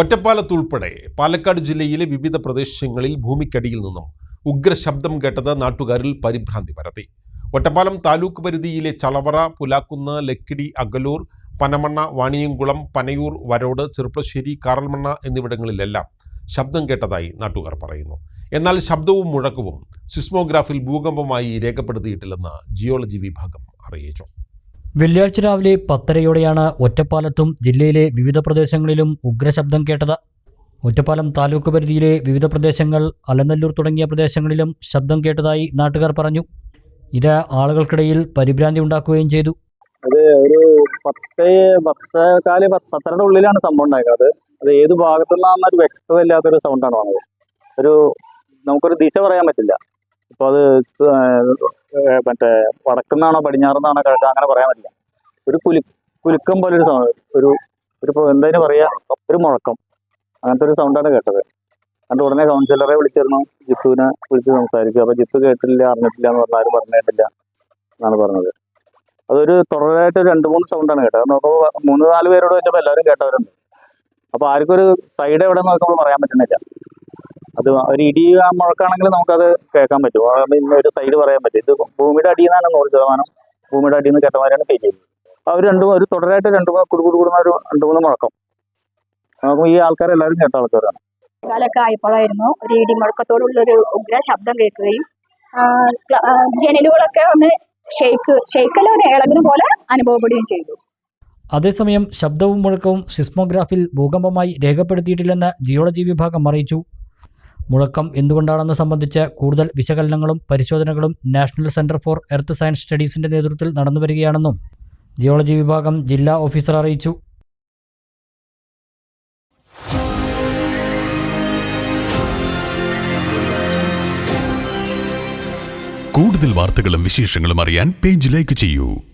ഒറ്റപ്പാലത്തുൾപ്പെടെ പാലക്കാട് ജില്ലയിലെ വിവിധ പ്രദേശങ്ങളിൽ ഭൂമിക്കടിയിൽ നിന്നും ഉഗ്രശബ്ദം കേട്ടത് നാട്ടുകാരിൽ പരിഭ്രാന്തി പരത്തി. ഒറ്റപ്പാലം താലൂക്ക് പരിധിയിലെ ചളവറ പുലാക്കുന്ന് ലക്കിടി അഗലൂർ പനമണ്ണ വാണിയംകുളം പനയൂർ വരോട് ചെറുപ്പശ്ശേരി കാറൽമണ്ണ എന്നിവിടങ്ങളിലെല്ലാം ശബ്ദം കേട്ടതായി നാട്ടുകാർ പറയുന്നു. എന്നാൽ ശബ്ദവും മുഴക്കവും സിസ്മോഗ്രാഫിൽ ഭൂകമ്പമായി രേഖപ്പെടുത്തിയിട്ടില്ലെന്ന് ജിയോളജി വിഭാഗം അറിയിച്ചു. വെള്ളിയാഴ്ച രാവിലെ പത്തരയോടെയാണ് ഒറ്റപ്പാലത്തും ജില്ലയിലെ വിവിധ പ്രദേശങ്ങളിലും ഉഗ്രശബ്ദം കേട്ടത്. ഒറ്റപ്പാലം താലൂക്ക് പരിധിയിലെ വിവിധ പ്രദേശങ്ങൾ അലനല്ലൂർ തുടങ്ങിയ പ്രദേശങ്ങളിലും ശബ്ദം കേട്ടതായി നാട്ടുകാർ പറഞ്ഞു. ഇത് ആളുകൾക്കിടയിൽ പരിഭ്രാന്തി ഉണ്ടാക്കുകയും ചെയ്തു. അത് ഒരു പത്ത് പത്തേകാൽ പത്ത് പത്തരയുടെ ഉള്ളിലാണ് സംഭവം ഉണ്ടായത്. അത് ഏത് ഭാഗത്തുനിന്നാണെന്നൊരു വ്യക്തത ഇല്ലാത്തൊരു സൗണ്ടാണ് വന്നത്. ഒരു നമുക്കൊരു ദിശ പറയാൻ പറ്റില്ല. ഇപ്പോൾ അത് മറ്റേ വടക്കുന്നാണോ പടിഞ്ഞാറുന്നാണോ കിഴക്ക് അങ്ങനെ പറയാൻ പറ്റില്ല. ഒരു കുലു കുലുക്കം പോലെ ഒരു സൗണ്ട് ഒരു ഒരു ഇപ്പൊ എന്തായാലും പറയാ? ഒരു മുഴക്കം. അങ്ങനത്തെ ഒരു സൗണ്ടാണ് കേട്ടത്. എന്നിട്ട് ഉടനെ കൗൺസിലറെ വിളിച്ചിരുന്നു. ജിത്തുവിനെ വിളിച്ച് സംസാരിച്ചു. അപ്പോൾ ജിത്തു കേട്ടില്ല അറിഞ്ഞിട്ടില്ല എന്ന് പറഞ്ഞാൽ ആരും പറഞ്ഞിട്ടില്ല എന്നാണ് പറഞ്ഞത്. അതൊരു തുടരായിട്ട് രണ്ട് മൂന്ന് സൗണ്ടാണ് കേട്ടത്. നോക്കുമ്പോൾ മൂന്ന് നാല് പേരോട് വെച്ചപ്പോൾ എല്ലാവരും കേട്ടവരുണ്ട്. അപ്പോൾ ആർക്കൊരു സൈഡ് എവിടെ നോക്കുമ്പോൾ പറയാൻ പറ്റുന്നില്ല. അത് ഒരു ഇടി ആ മുഴക്കാണെങ്കിൽ നമുക്കത് കേൾക്കാൻ പറ്റും. ആ ഒരു സൈഡ് പറയാൻ പറ്റും. ഇത് ഭൂമിയുടെ അടിയിൽ നിന്നാണ് നൂറ് ശതമാനം ഭൂമിയുടെ അടിയിൽ നിന്ന് കേട്ടമാരാണ് കയറ്റിയത് അവർ രണ്ടു ഒരു തുടരായിട്ട് രണ്ട് മൂന്ന് കുടുകുടു കൂടുന്ന ഒരു രണ്ട് മൂന്ന് മുഴക്കം. നമുക്ക് ഈ ആൾക്കാരെല്ലാവരും കേട്ട ആൾക്കാരാണ്. കാലൊക്കെ ആയപ്പോഴായിരുന്നു ഒരു ഇടിമുഴക്കത്തോടുള്ളൊരു ഉഗ്ര ശബ്ദം കേൾക്കുകയും ജനലുകളൊക്കെ ഒന്ന് ഷെയ്ക്ക് ഷെയ്ക്കല്ല ഒരു ഇളകുന്ന പോലെ അനുഭവപ്പെടുകയും ചെയ്തു. അതേസമയം ശബ്ദവും മുഴക്കവും സിസ്മോഗ്രാഫിൽ ഭൂകമ്പമായി രേഖപ്പെടുത്തിയിട്ടില്ലെന്ന് ജിയോളജി വിഭാഗം അറിയിച്ചു. മുഴക്കം എന്തുകൊണ്ടാണെന്ന് സംബന്ധിച്ച് കൂടുതൽ വിശകലനങ്ങളും പരിശോധനകളും national centre for earth science സ്റ്റഡീസിന്റെ നേതൃത്വത്തിൽ നടന്നുവരികയാണെന്നും ജിയോളജി വിഭാഗം ജില്ലാ ഓഫീസർ അറിയിച്ചു. കൂടുതൽ വാർത്തകളും വിശേഷങ്ങളും അറിയാൻ പേജ് ലൈക്ക് ചെയ്യൂ.